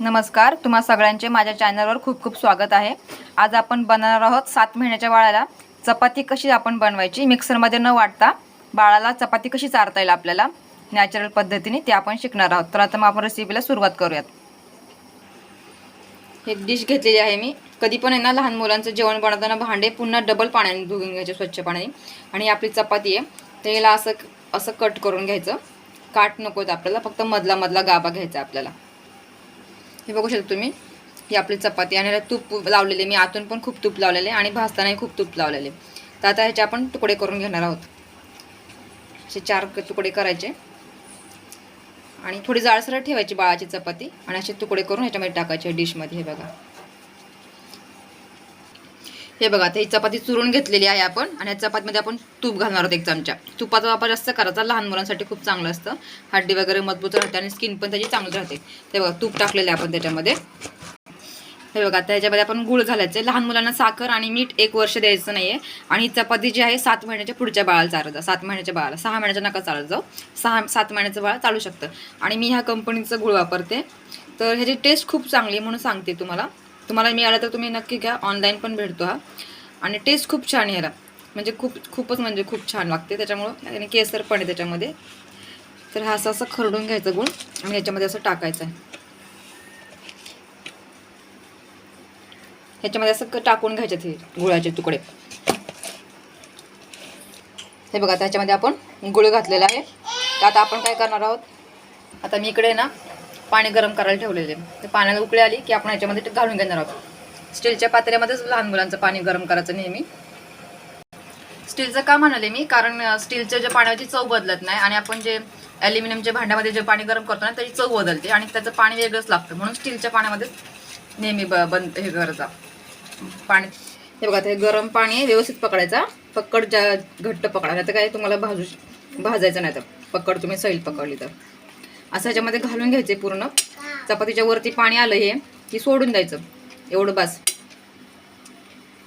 नमस्कार तुम्हा सगळ्यांचे माझ्या चॅनलवर खूप खूप स्वागत आहे. आज आपण बनवणार आहोत सात महिन्याच्या बाळाला. चपाती कशी आपण बनवायची मिक्सरमध्ये न वाटता बाळाला चपाती कशी चारता येईल आपल्याला नॅचरल पद्धतीने ते आपण शिकणार आहोत. तर आता मग आपण रेसिपीला सुरुवात करूयात. एक डिश घेतलेली आहे मी. कधी पण आहे ना लहान मुलांचं जेवण बनवताना भांडे पुन्हा डबल पाण्याने धुवून घ्यायचे स्वच्छ पाण्याने आणि आपली चपाती आहे तर याला असं असं कट करून घ्यायचं. काट नको आपल्याला फक्त मधला मधला गाभा घ्यायचा आपल्याला. हे बघू शकता तुम्ही. ही आपली चपाती आणि याला तूप लावलेले. मी आतून पण खूप तूप लावलेले आणि भाजतानाही खूप तूप लावलेले. तर आता ह्याचे आपण तुकडे करून घेणार आहोत. असे चार तुकडे करायचे. आणि थोडी जाळसर ठेवायची बाळाची चपाती आणि असे तुकडे करून ह्याच्यामध्ये टाकायचे डिशमध्ये हे बघा. हे बघा आता ही चपाती चुरून घेतलेली आहे आपण आणि या चपातीमध्ये आपण तूप घालणार आहोत एक चमचा. तुपाचा वापर जास्त करायचा लहान मुलांसाठी खूप चांगलं असतं. हड्डी वगैरे मजबूत राहते आणि स्किन पण त्याची चांगली राहते. ते बघा तूप टाकलेलं आहे आपण त्याच्यामध्ये. हे बघा आता याच्यामध्ये आपण गुळ घालायचं लहान मुलांना साखर आणि मीठ एक वर्ष द्यायचं नाहीये. आणि चपाती जी आहे सात महिन्याच्या पुढच्या बाळाला चालत जा सात महिन्याच्या बाळाला. सहा महिन्याच्या नका चालत जाऊ. सहा सात महिन्याचं बाळ चालू शकतं. आणि मी ह्या कंपनीचं गुळ वापरते. तर ह्याची टेस्ट खूप चांगली आहे म्हणून सांगते तुम्हाला. तुम्हाला मिळालं तर तुम्ही नक्की घ्या. ऑनलाईन पण भेटतो हा. आणि टेस्ट खूप छान आहे ह्याला म्हणजे खूप खूपच म्हणजे खूप छान लागते. त्याच्यामुळं आणि केसर पण आहे त्याच्यामध्ये. तर हा असं असं खरडून घ्यायचं गुळ आणि ह्याच्यामध्ये असं टाकायचं आहे. ह्याच्यामध्ये असं टाकून घ्यायचे ते गुळाचे तुकडे. हे बघा आता ह्याच्यामध्ये आपण गुळ घातलेला आहे. तर आता आपण काय करणार आहोत? आता मी इकडे ना पाणी गरम करायला ठेवलेले. ते पाण्याला उकळी आली की आपण याच्यामध्ये ते घालून घेणार आहोत. स्टीलच्या पात्र्यामध्येच लहान मुलांचं पाणी गरम करायचं नेहमी. स्टीलचं का म्हणाले मी? कारण स्टीलच्या ज्या पाण्याची चव बदलत नाही आणि आपण जे ॲल्युमिनियमच्या भांड्यामध्ये जे पाणी गरम करतो ना त्याची चव बदलते आणि त्याचं पाणी वेगळंच लागतं. म्हणून स्टीलच्या पाण्यामध्ये नेहमी ब बंद हे करायचा. पाणी हे बघा ते गरम पाणी व्यवस्थित पकडायचा पकड ज्या घट्ट पकडा नाही तर काय तुम्हाला भाजू भाजायचं नाही तर. पकड तुम्ही सैल पकडली तर. असं ह्याच्यामध्ये घालून घ्यायचे पूर्ण. चपातीच्या वरती पाणी आलं हे की सोडून द्यायचं. एवढं बास.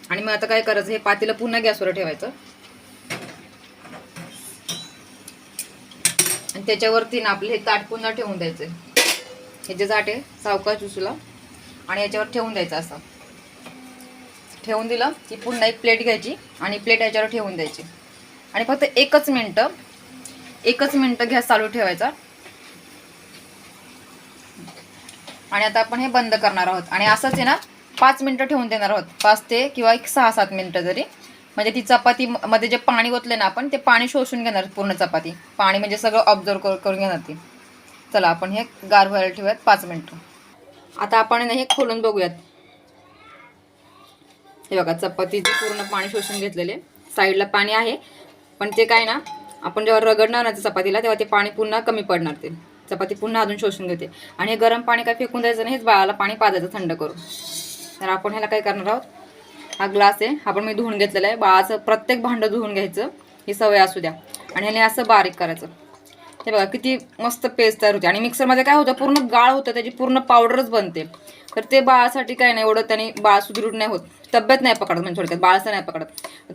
आणि मग आता काय करायचं हे पातीला पुन्हा गॅसवर ठेवायचं. आणि त्याच्यावरती ना आपलं हे ताट पुन्हा ठेवून द्यायचं हे जे जाट आहे सावकाश चुसूला आणि याच्यावर ठेवून द्यायचं असं. ठेवून दिलं की पुन्हा एक प्लेट घ्यायची आणि प्लेट याच्यावर ठेवून द्यायची. आणि फक्त एकच मिनटं एकच मिनटं गॅस चालू ठेवायचा. आणि आता आपण हे बंद करणार आहोत. आणि असंच आहे ना पाच मिनटं ठेवून देणार आहोत. पाच ते किंवा एक सहा सात मिनटं जरी. म्हणजे ती चपाती म- मध्ये जे पाणी ओतले ना आपण ते पाणी शोषून घेणार पूर्ण चपाती. पाणी म्हणजे सगळं ऑब्झर्व करून घेणार ती. चला आपण हे गार व्हायला ठेवूयात पाच मिनटं. आता आपण ना हे खोलून बघूयात. हे बघा चपातीचे पूर्ण पाणी शोषून घेतलेले. साईडला पाणी आहे. पण ते काय ना आपण जेव्हा रगडणार ना चपातीला तेव्हा ते पाणी पुन्हा कमी पडणार ते. चपाती पुन्हा अजून शोषून घेते. आणि हे गरम पाणी काय फेकून द्यायचं नाही हेच बाळाला पाणी पाजायचं थंड करून. तर आपण ह्याला काय करणार आहोत? हा ग्लास आहे आपण मी धुवून घेतलेला आहे. बाळाचं प्रत्येक भांडं धुवून घ्यायचं ही सवय असू द्या. आणि ह्याने असं बारीक करायचं. हे बघा किती मस्त पेस्ट तयार होते. आणि मिक्सरमध्ये काय होतं पूर्ण गाळ होतं त्याची पूर्ण पावडरच बनते. तर ते बाळासाठी काय नाही एवढं त्याने बाळ सुदृढ नाही होत. तब्येत नाही पकडत म्हणजे थोडक्यात बाळसं नाही पकडत.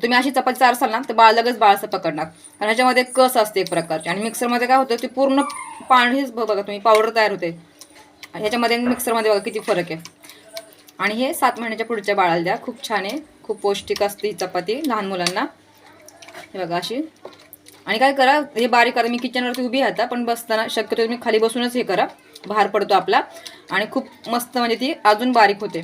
तुम्ही अशी चपाती चारसाल ना तर बाळ लगेच बाळसं पकडणार. कारण ह्याच्यामध्ये कस असते एक प्रकारची. आणि मिक्सरमध्ये काय होतं ते पूर्ण पाणीच बघा तुम्ही पावडर तयार होते. आणि ह्याच्यामध्ये मिक्सरमध्ये बघा किती फरक आहे. आणि हे सात महिन्याच्या पुढच्या बाळाला द्या खूप छान आहे. खूप पौष्टिक असते ही चपाती लहान मुलांना. हे बघा अशी. आणि काय करा हे बारीक करा मी किचनवरती उभी आता पण बसताना शक्यतो तुम्ही खाली बसूनच हे करा. भार पडतो आपला. आणि खूप मस्त म्हणजे ती अजून बारीक होते.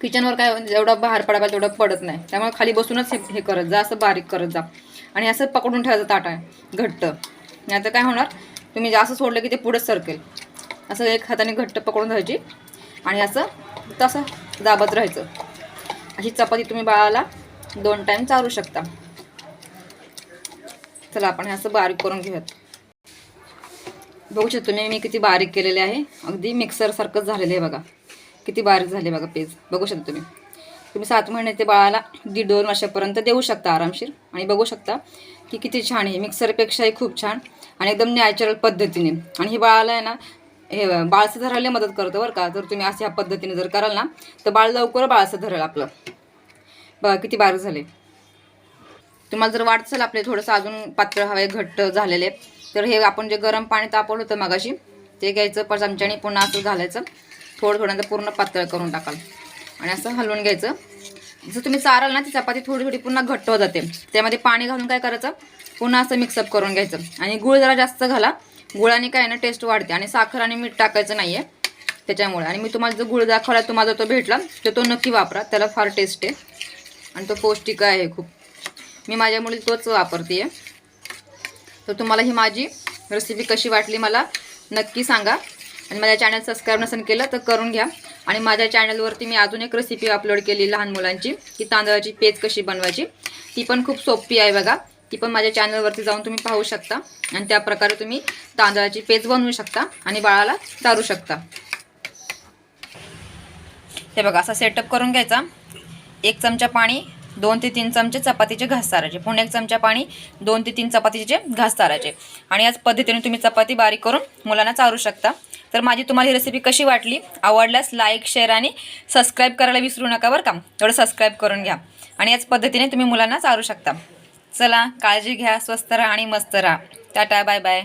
किचनवर काय जेवढं बाहेर पडायला तेवढं पडत नाही. त्यामुळे खाली बसूनच हे हे करत जा असं बारीक करत जा. आणि असं पकडून ठेवायचं ताट घट्ट. नाही तर काय होणार? तुम्ही जास्त सोडलं की ते पुढेच सरकेल. असं एक हाताने घट्ट पकडून धरायची आणि असं तसं दाबत राहायचं. अशी चपाती तुम्ही बाळाला दोन टाईम चालू शकता. चला आपण हे असं बारीक करून घेऊयात. बघू शकतो मी मी किती बारीक केलेले आहे. अगदी मिक्सरसारखंच झालेलं आहे बघा. किती बारीक झाले बघा पेज. बघू शकता तुम्ही. तुम्ही सात महिने ते बाळाला दीड दोन वर्षापर्यंत देऊ शकता आरामशीर. आणि बघू शकता की किती छान आहे. मिक्सरपेक्षाही खूप छान आणि एकदम नॅचरल पद्धतीने. आणि हे बाळाला आहे ना हे बाळसं धरायला मदत करतं बरं का. जर तुम्ही असं ह्या पद्धतीने जर कराल ना तर बाळ लवकर बाळसं धरेल आपलं. बघा किती बारीक झाले तुम्हाला जर वाटचाल आपले थोडंसं अजून पातळ हवे घट्ट झालेले तर हे आपण जे गरम पाणी तापवलं होतं मगाशी ते घ्यायचं पण चमच्याने पुन्हा असं घालायचं. थोडं थोडं पूर्ण पातळ करून टाकाल. आणि असं हलवून घ्यायचं. जसं तुम्ही चाराल ना ती चपाती थोडी थोडी पुन्हा घट्ट होत जाते. त्यामध्ये पाणी घालून काय करायचं? पुन्हा असं मिक्सअप करून घ्यायचं. आणि गुळ जरा जास्त घाला. गुळाने काय ना टेस्ट वाढते. आणि साखर आणि मीठ टाकायचं नाही आहे त्याच्यामुळे. आणि मी तुम्हाला जो गुळ दाखवला तुम्हाला जो तो भेटला तर तो नक्की वापरा. त्याला फार टेस्ट आहे. आणि तो पौष्टिक आहे खूप. मी माझ्या मुली तोच वापरते तर तुम्हाला ही माझी रेसिपी कशी वाटली मला नक्की सांगा. आणि माझ्या चॅनल सबस्क्राईब नसेल केलं तर करून घ्या. आणि माझ्या चॅनलवरती मी अजून एक रेसिपी अपलोड केली लहान मुलांची. की तांदळाची पेज कशी बनवायची ती पण खूप सोपी आहे बघा. ती पण माझ्या चॅनलवरती जाऊन तुम्ही पाहू शकता. आणि त्या प्रकारे तुम्ही तांदळाची पेज बनवू शकता आणि बाळाला चारू शकता. हे बघा असा सेटअप करून घ्यायचा. एक चमचा पाणी दोन ते तीन चमचे चपातीचे घास चारायचे. पुन्हा एक चमचा पाणी दोन ते तीन चपातीचे घास चारायचे. आणि याच पद्धतीने तुम्ही चपाती बारीक करून मुलांना चारू शकता. तर माझी तुम्हाला ही रेसिपी कशी वाटली आवडल्यास लाईक शेअर आणि सबस्क्राईब करायला विसरू नका बरं का. थोडं सबस्क्राईब करून घ्या. आणि याच पद्धतीने तुम्ही मुलांना चारू शकता. चला काळजी घ्या स्वस्त राहा आणि मस्त राहा. Tata bye bye